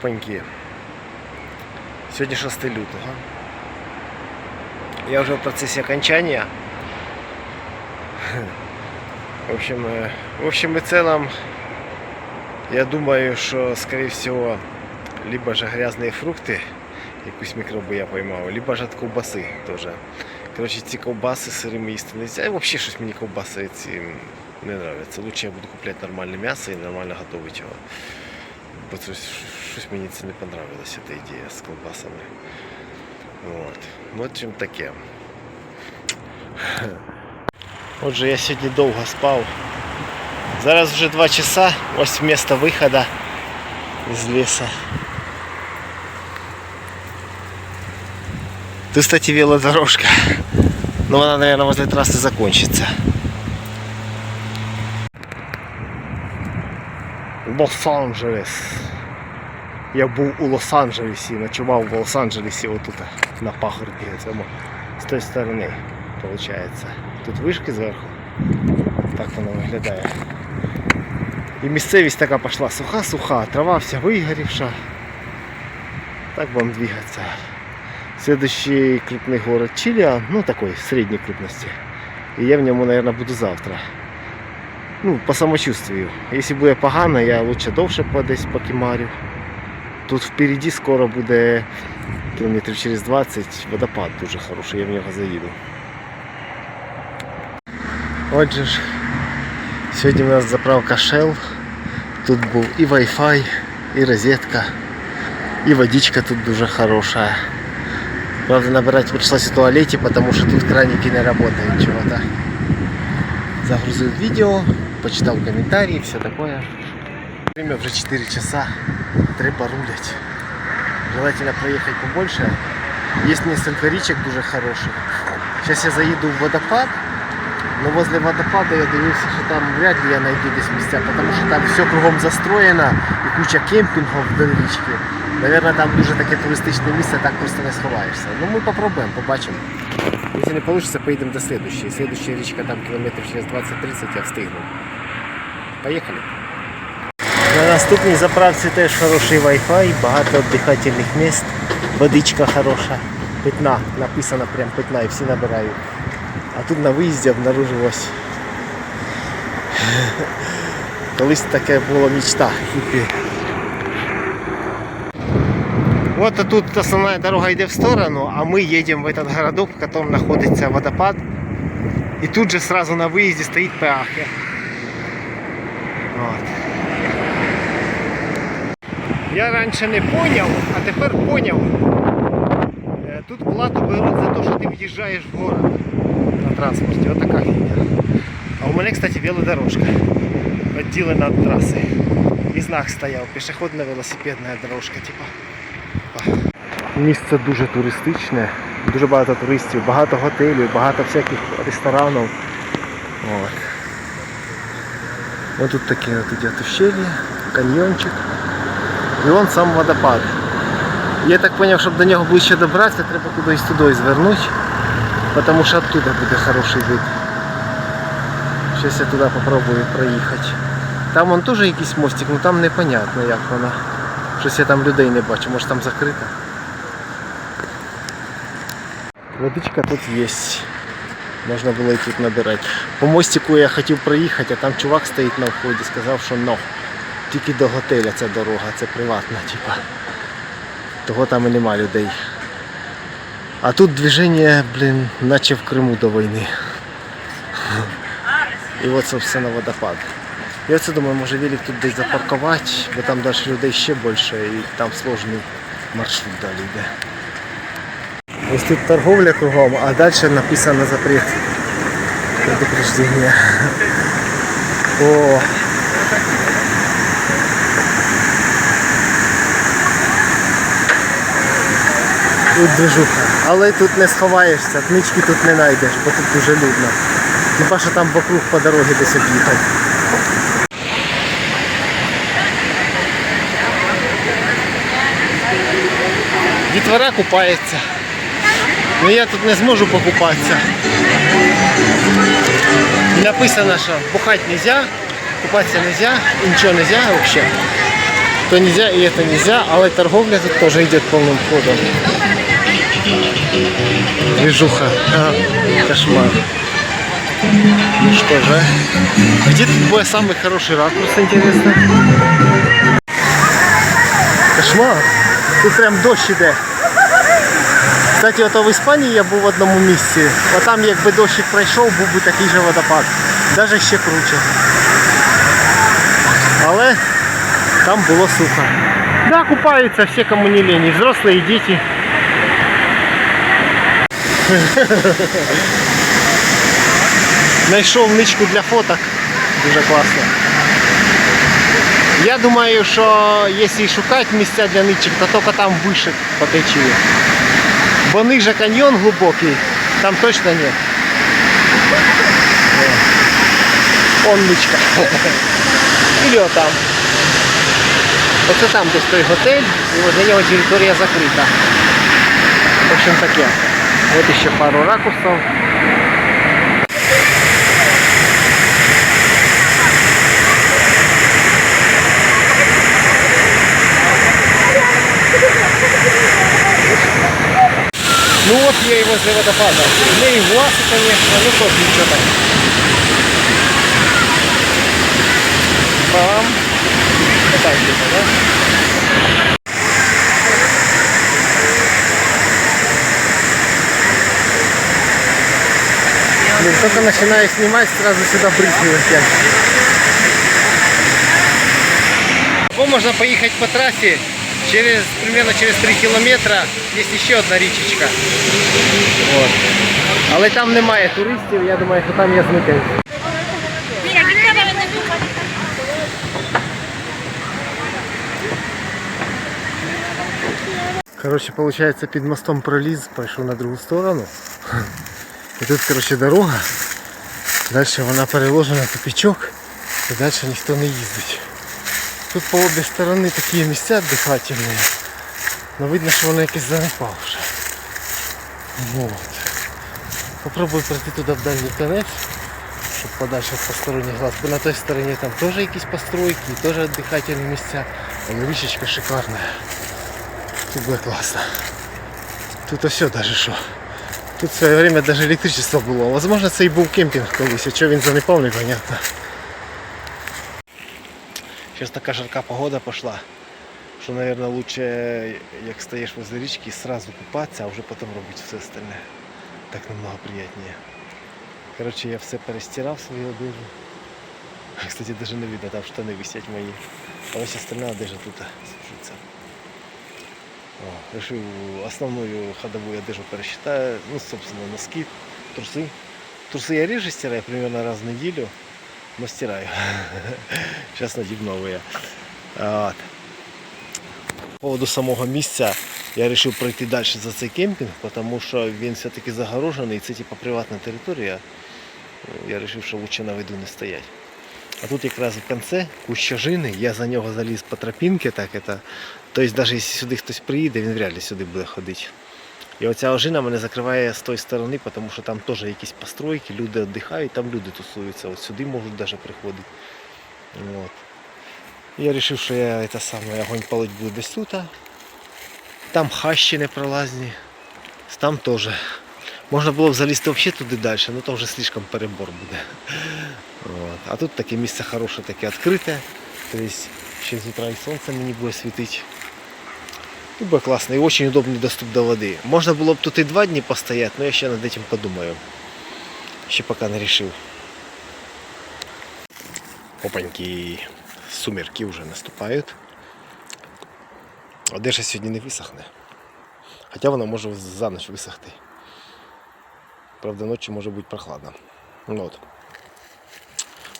опаньки. Сьогодні 6 лютого. Я вже в процесі окончання. В общем, э, в общем и целом, я думаю, что, скорее всего, либо же грязные фрукты, якусь мікробу я поймав, либо ж от ковбаси теж. Коротше, ці ковбаси сирими їсти не можна. І взагалі щось мені ковбаси ці не подобаються. Лучше я буду купляти нормальне м'ясо і нормально готувати його. Бо це щось щось мені це не понравилася ця ідея з ковбасами. От. Ну, от чим таке. Отже, я сьогодні довго спав. Зараз вже 2 часа, ось місце виходу з лісу. Тут, кстати, велодорожка. Но она, наверное, возле трассы закончится. Лос-Анджелес. Я був у Лос-Анджелесі, ночував в Лос-Анджелесі отут на пагорбі цьому з тої сторони, виходить. Тут вишки зверху. Так воно виглядає. І місцевість така пішла суха-суха, трава вся вигорівша. Так вам двигаться. Следующий крупный город Чили, ну такой средней крупности. И я в ньому, наверное, буду завтра. Ну, по самочувствию. Если буде погано, я лучше довше десь покимарю. Тут впереді скоро буде кілометрів через 20 водопад дуже хороший, я в нього заїду. Отже ж, сьогодні у нас заправка Shell. Тут був і Wi-Fi, і розетка, і водичка тут дуже хороша. Правда, набирать пришлось в туалете, потому что тут краники не работают чего-то. Загрузил видео, почитал комментарии, все такое. Время уже 4 часа, Треба рулять. Желательно проехать побольше. Есть несколько речек дуже хороших. Сейчас я заеду в водопад, но возле водопада я дивився, що там вряд ли я найду десь місця, потому що там все кругом застроєно і куча кемпінгів вдоль річки. Наверное, там дуже таке туристичне місце, так просто не сховаєшся. Ну ми попробуємо, побачимо. Якщо не вийде, поїдемо до слідущої. Слідуща річка там кілометрів через 20-30 я встигну. Поїхали На наступній заправці теж хороший Wi-Fi, багато віддихательних місць, водичка хороша, питна, написано прям питна і всі набирають. А тут на виїзді обнаружилось. Колись таке було мечта. хіпі. Вот а тут основная дорога йде в сторону, а мы едем в этот городок, в котором находится водопад. И тут же сразу на выезде стоит Пеахи. Вот. Я раніше не поняв, а тепер поняв. Е, Тут плату беруть за те, що ти в'їжджаєш в город на транспорті. Отака фігня. А у мене, кстати, велодорожка відділена від траси. І знак стояв, пішохідна велосипедна дорожка, типа. Місце дуже туристичне, дуже багато туристів, багато готелів, багато всяких ресторанів. От. Ось тут таке от іде ущелье, каньйончик. І вон сам водопад. Я так зрозумів, щоб до нього ближче добратися, треба кудись туди звернути, тому що оттуда буде хороший вид. Зараз я туди попробую проїхати. Там вон теж якийсь мостик, але там непонятно як воно. Щось я там людей не бачу, може там закрито. Водичка тут є. Можна було і тут набирати. По мостику я хотів проїхати, а там чувак стоїть на вході, сказав, що но. Тільки до готеля ця дорога, це приватна, типа. Того там і нема людей. А тут движення, блін, наче в Криму до війни. І от, собственно, водопад. Я оце думаю, може велик тут десь запаркувати, бо там далі людей ще більше і там сложний маршрут далі йде. Ось тут торговля кругом, а далі написано запрет. Предупреждение. О, Тут движуха. Але тут не сховаєшся, книжки тут не знайдеш, бо тут дуже людно. Хіба що там вокруг по дорозі десь об'їхати. Дітвора купається. Ну я тут не зможу покупатися. І написано, що бухати не можна, купатися не можна, і нічого не можна взагалі. то нельзя и это нельзя, але торговля тут тоже идет полным ходом. Движуха. А, кошмар. Ну что же, а где тут будет самый хороший ракурс, интересно? Кошмар. Тут прям дощ іде. Кстати, ото в Іспанії я був в одному місці. Отам якби дощик пройшов, був би такий же водопад. Даже ще круче. Але там було сухо. Да, купаються всі, кому не лень, і взрослі, і діти. Знайшов ничку для фоток. Дуже класно. Я думаю, що якщо шукати місця для ничок, то тільки там вище по течії. Бо ниже каньйон глибокий, там точно нет. Он ничка. Или отам. Оце там десь той готель, і возле нього територія закрита. В общем таке. От ще пару ракурсів. Ну вот я и возле водопада. Ну и власы, конечно, ну тоже ничего так. Бам. Вот так где-то, да? Блин, только начинаю снимать, сразу сюда брызгивать я. Або можно поехать по трассе через примерно через 3 кілометра є ще одна річечка. От. Але там немає туристів, я думаю, що там я зникаюсь. Mira, aquí está la Короче, получается, під мостом проліз, пішов на другу сторону. І тут, короче, дорога. Далі вона переложена в тупичок. І далі ніхто не їздить. Тут по обі сторони такі місця дихательні. Но видно, що воно якесь занепавше. Вот. Попробую пройти туди в дальній кінець, щоб подальше від посторонніх глаз. Бо на той стороні там теж якісь постройки, теж віддихательні місця. Але річечка шикарна. Тут буде класно. Тут все даже що. Тут в своє время даже електричество було. Возможно, це і був кемпінг колись, а чого він занепав, непонятно. Зараз така жарка погода пішла, що, мабуть, лучше, як стоїш возле річки, сразу купатися, а вже потім робити все остальне. Так намного приятнее. Короче, я все перестирав свою одежу. Кстати, даже не видно, там штани висять мої. А ось остальна одежа тут. О, Решив основную ходовую одежду пересчитаю. Ну, собственно, носки, трусы. Трусы я реже стираю, примерно раз в неделю, но стираю. Сейчас надів новые. Вот. По поводу самого місця я вирішив пройти далі за цей кемпінг, тому що він все-таки загорожений, і це типа приватна територія. Я вирішив, що лучше на виду не стоять. А тут якраз в кінці кущ ожини, я за нього заліз по тропінці, так это. Тобто, навіть якщо сюди хтось приїде, він вряд ли сюди буде ходити. І оця ожина мене закриває з тої сторони, тому що там теж якісь постройки, люди віддихають, там люди тусуються. От сюди можуть навіть приходити. От. Я вирішив, що я це саме огонь палить буду десь тут. Там хащі непролазні. Там теж. Можна було б залізти взагалі туди далі, але то вже слишком перебор буде. От. А тут таке місце хороше, таке відкрите. Тобто ще з утра і сонце мені буде світити. Тут буде класно і дуже удобний доступ до води. Можна було б тут і два дні постояти, але я ще над цим подумаю. Ще поки не вирішив. Опаньки. Сумерки вже наступають. Одежа сьогодні не висохне. Хоча вона може за ніч висохти. Правда, ночі може бути прохладно. Ну, от.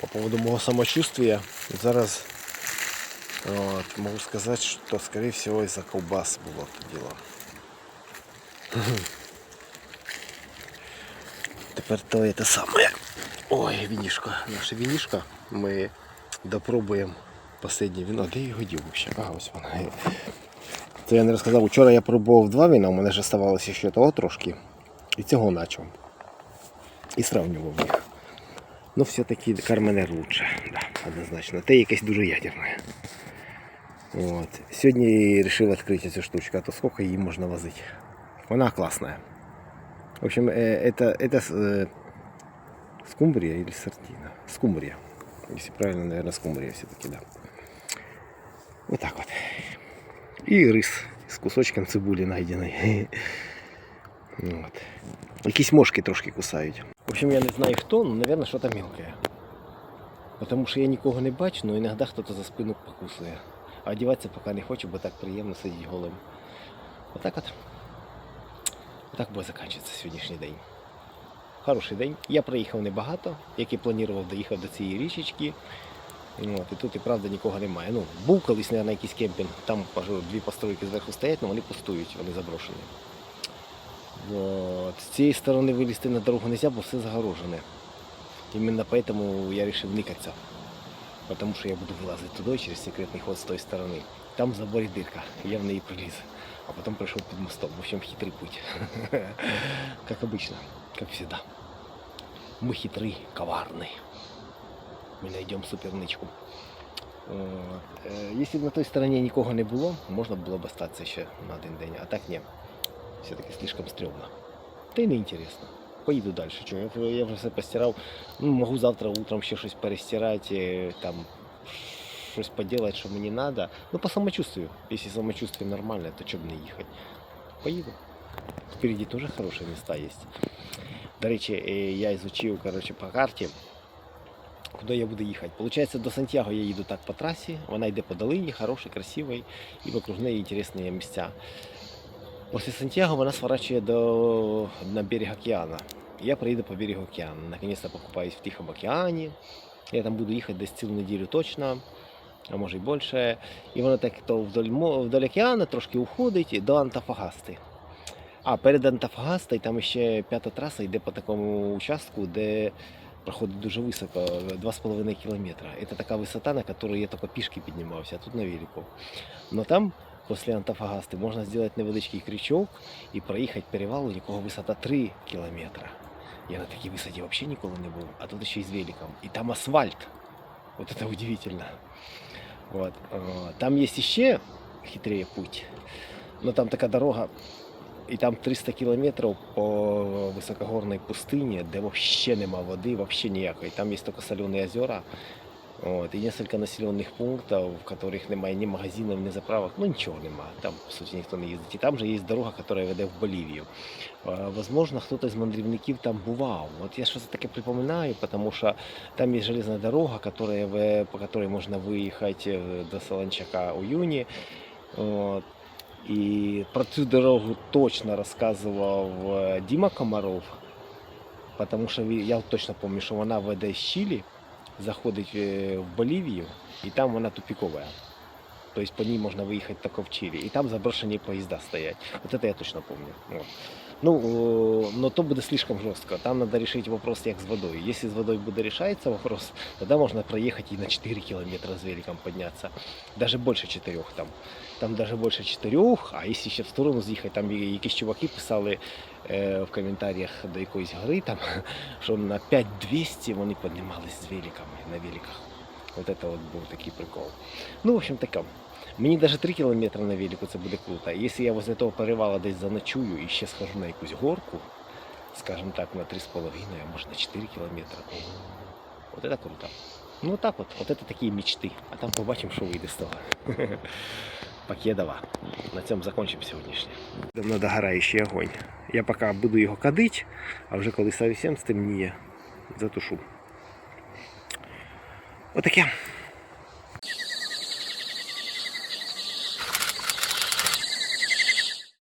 По поводу мого самочувствия, зараз от, могу сказать, что скорее всего из-за колбас было это дело. Тепер то это самое. Ой, винишко. Наше винишко. Ми допробуємо останнє вино. Де я його дів взагалі? А, ось воно. Це я не розказав. Вчора я пробував два вина, у мене ж оставалося ще того трошки. І цього начав. І сравнював їх. Ну, все-таки Карменер лучше, да, однозначно. Те якесь дуже ядерне. Вот. Сьогодні вирішив відкрити цю штучку, а то скільки її можна возити. Вона класна. В общем, э, это, это э, скумбрия или сардина? Скумбрия. Если правильно, наверное, скумбрия все-таки, да. Вот так вот. И рис з кусочком цибулі найдений. Вот. Якісь мошки трошки кусають. В общем, я не знаю хто, но, наверное, що там мелке. Потому що я нікого не бачу, но іноді хтось за спину покусує. А одіватися поки не хочу, бо так приємно сидіти голим. Отак от. Так буде закінчитися сьогоднішній день. Хороший день. Я проїхав небагато, як і планував, доїхав до цієї річечки. От, і тут і правда нікого немає. Ну, був колись, мабуть, якийсь кемпінг, там кажу, дві постройки зверху стоять, але вони пустують, вони заброшені. От. З цієї сторони вилізти на дорогу не можна, бо все загорожене. Іменно поэтому я вирішив никатися. Потому що я буду вилазити туди через секретний ход з тої сторони. Там в заборі дирка, я в неї приліз. А потом пришел под мостом. В общем, хитрый путь. Как обычно, как всегда. Мы хитрый, коварный. Мы найдем суперничку. От. Е, Якщо б на той стороні нікого не було, можна було б остатися ще на один день. А так ні. Все-таки слишком стрьомно. Та й не інтересно. Поїду далі. Я, вже- все постирав. Ну, можу завтра утром ще щось перестирати, е, там щось поділати, що мені треба. Ну, по самочувствию. Якщо самочувствие нормальне, то чому не їхати? Поїду. Впереди теж хороші міста є. До речі, е, я изучив короче, по карті, куди я буду їхати. Получається, до Сантьяго я їду так по трасі, вона йде по долині, хороша, красивий, і вокруг неї інтересні місця. Після Сантьяго вона сворачує до, на берег океана. Я приїду по берегу океану. Наконец-то покупаюсь в Тихом океані. Я там буду їхати десь цілу неділю точно, а може й більше. І воно так то вдоль, вдоль океану трошки уходить до Антофагасти. А перед Антофагастою там ще п'ята траса йде по такому участку, де проходить дуже високо, 2,5 кілометра. Це така висота, на яку я тільки пішки піднімався, а тут на велику. Но там після Антофагасти можна зробити невеличкий крючок і проїхати перевал, у якого висота 3 кілометра. Я на такій висоті взагалі ніколи не був, а тут ще й з великом. І там асфальт. Вот это удивительно. Вот. э, Там есть еще хитрее путь. Но там такая дорога, и там 300 километров по высокогорной пустыне, де вообще нема воды, вообще ніякої. Там есть только соленые озера. Вот, и несколько населенных пунктов, в которых немає ні магазинів, ні заправок, ну нічого нема. Там, по суті, ніхто не їздить. І там же є дорога, яка веде в Болівію. Е, Возможно, хтось з мандрівників там бував. От я щось таке припоминаю, тому що там есть железная дорога, которая, в- по которой можно выехать э, до Солончака у Юни. Вот. И про цю дорогу точно рассказывал э, Дима Комаров, потому що ві- я точно пам'ятаю, що вона веде з Чилі, заходить е, в Болівію, і там вона тупікова. Тобто по ній можна виїхати та в І там заброшені поїзда стоять. От це я точно помню. Ну, э, но то буде слишком жорстко. Там треба вирішити вопрос як з водою. Якщо з водою буде рішається вопрос, тоді можна проїхати і на 4 кілометри з великом піднятися. Даже більше 4 там. Там даже більше 4, а якщо ще в сторону з'їхати, там якісь чуваки писали е, в коментарях до якоїсь гори, там, що на 5200 вони піднімались з великами на великах. Вот это вот був такий прикол. Ну, в общем, таке. Мені навіть 3 кілометри на велику це буде круто. Якщо я возле того перевала десь заночую і ще схожу на якусь горку, скажімо так, на 3,5, а може на 4 кілометри. От це круто. Ну так от, от це такі мечти. А там побачимо, що вийде з того. Покедова. На цьому закончимо сьогоднішнє. Давно догораючий огонь. Я поки буду його кадити, а вже коли зовсім стемніє, затушу. Отаке.